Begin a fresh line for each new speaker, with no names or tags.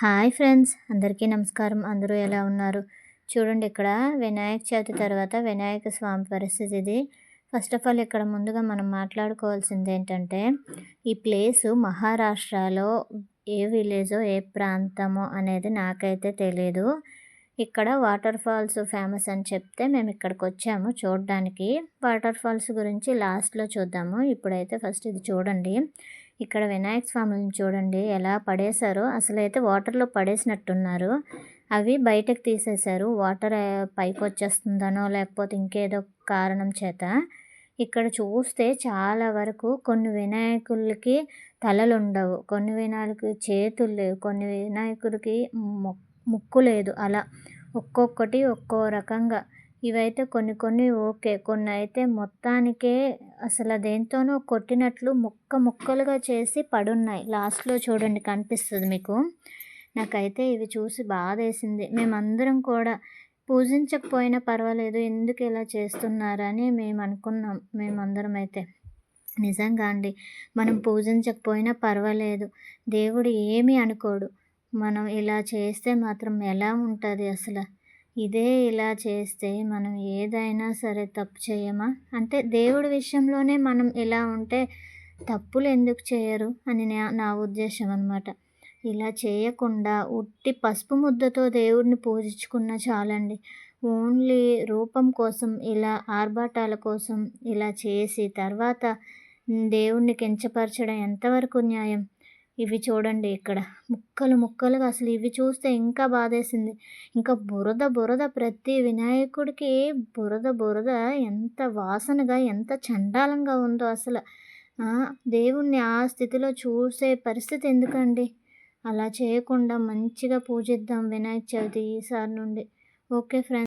Hi friends అందరికీ నమస్కారం. అందరూ ఎలా ఉన్నారు? చూడండి ఇక్కడ వినాయక చవితి తర్వాత వినాయక స్వామి పరిస్థితి ఇది. ఫస్ట్ ఆఫ్ ఆల్ ఇక్కడ ముందుగా మనం మాట్లాడుకోవాల్సింది ఏంటంటే ఈ ప్లేసు మహారాష్ట్రలో ఏ విలేజో ఏ ప్రాంతమో అనేది నాకైతే తెలియదు ఇక్కడ వాటర్ ఫాల్స్ ఫేమస్ అని చెప్తే మేము ఇక్కడికి వచ్చాము చూడడానికి. వాటర్ ఫాల్స్ గురించి లాస్ట్లో చూద్దాము. ఇప్పుడైతే ఫస్ట్ ఇది చూడండి. ఇక్కడ వినాయక స్వామిని చూడండి ఎలా పడేశారో. అసలైతే వాటర్లో పడేసినట్టున్నారు. అవి బయటకు తీసేశారు. వాటర్ పైకి వచ్చేస్తుందనో లేకపోతే ఇంకేదో కారణం చేత. ఇక్కడ చూస్తే చాలా వరకు కొన్ని వినాయకులకి తలలు ఉండవు కొన్ని వినాయకులకి చేతులు లేవు. కొన్ని వినాయకుడికి ముక్కు లేదు. అలా ఒక్కొక్కటి ఒక్కో రకంగా ఇవైతే కొన్ని కొన్ని ఓకే. కొన్ని అయితే మొత్తానికే అసలు దేంతోనో కొట్టినట్లు ముక్క ముక్కలుగా చేసి పడున్నాయి. లాస్ట్లో చూడండి కనిపిస్తుంది మీకు. నాకైతే ఇవి చూసి బాధ వేసింది మేమందరం కూడా పూజించకపోయినా పర్వాలేదు ఎందుకు ఇలా చేస్తున్నారని మేము అనుకున్నాం మేమందరం అయితే నిజంగా అండి మనం పూజించకపోయినా పర్వాలేదు దేవుడు ఏమీ అనుకోడు. మనం ఇలా చేస్తే మాత్రం ఎలా ఉంటుంది అసలు? ఇదే ఇలా చేస్తే మనం ఏదైనా సరే తప్పు చేయమా? అంటే దేవుడి విషయంలోనే మనం ఇలా ఉంటే తప్పులు ఎందుకు చేయరు అని నా ఉద్దేశం అనమాట ఇలా చేయకుండా ఉట్టి పసుపు ముద్దతో దేవుడిని పూజించుకున్న చాలండి. ఓన్లీ రూపం కోసం ఇలా ఆర్భాటాల కోసం ఇలా చేసి తర్వాత దేవుణ్ణి కించపరచడం ఎంతవరకు న్యాయం? ఇవి చూడండి ఇక్కడ. ముక్కలు ముక్కలుగా అసలు ఇవి చూస్తే ఇంకా బాధేసింది. ఇంకా బురద బురద ప్రతి వినాయకుడికి బురద బురద ఎంత వాసనగా ఎంత చండాలంగా ఉందో అసలు. దేవుణ్ణి ఆ స్థితిలో చూసే పరిస్థితి ఎందుకండి? అలా చేయకుండా మంచిగా పూజిద్దాం వినాయక చవితి ఈసారి నుండి. Okay friends.